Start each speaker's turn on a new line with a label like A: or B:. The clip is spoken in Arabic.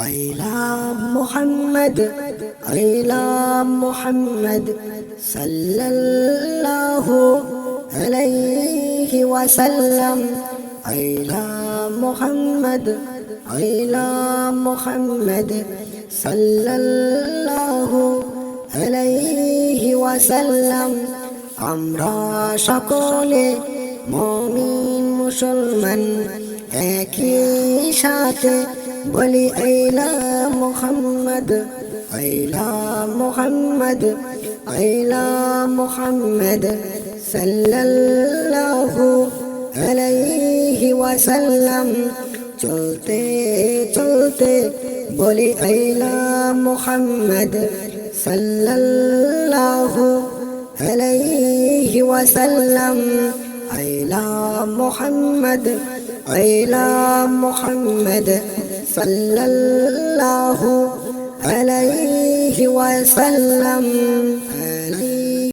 A: عيلام محمد عيلام محمد صلى الله عليه وسلم عيلام محمد عيلام محمد صلى الله عليه وسلم আমরা সকলে মমিন মুসলমান একই সাথে ولي أيلا محمد أيلا محمد أيلا محمد صلى الله عليه وسلم. چلتے چلتے بولی ایلا محمد صلی اللہ علیہ وسلم. ایلا محمد ایلا محمد صلى الله عليه وسلم.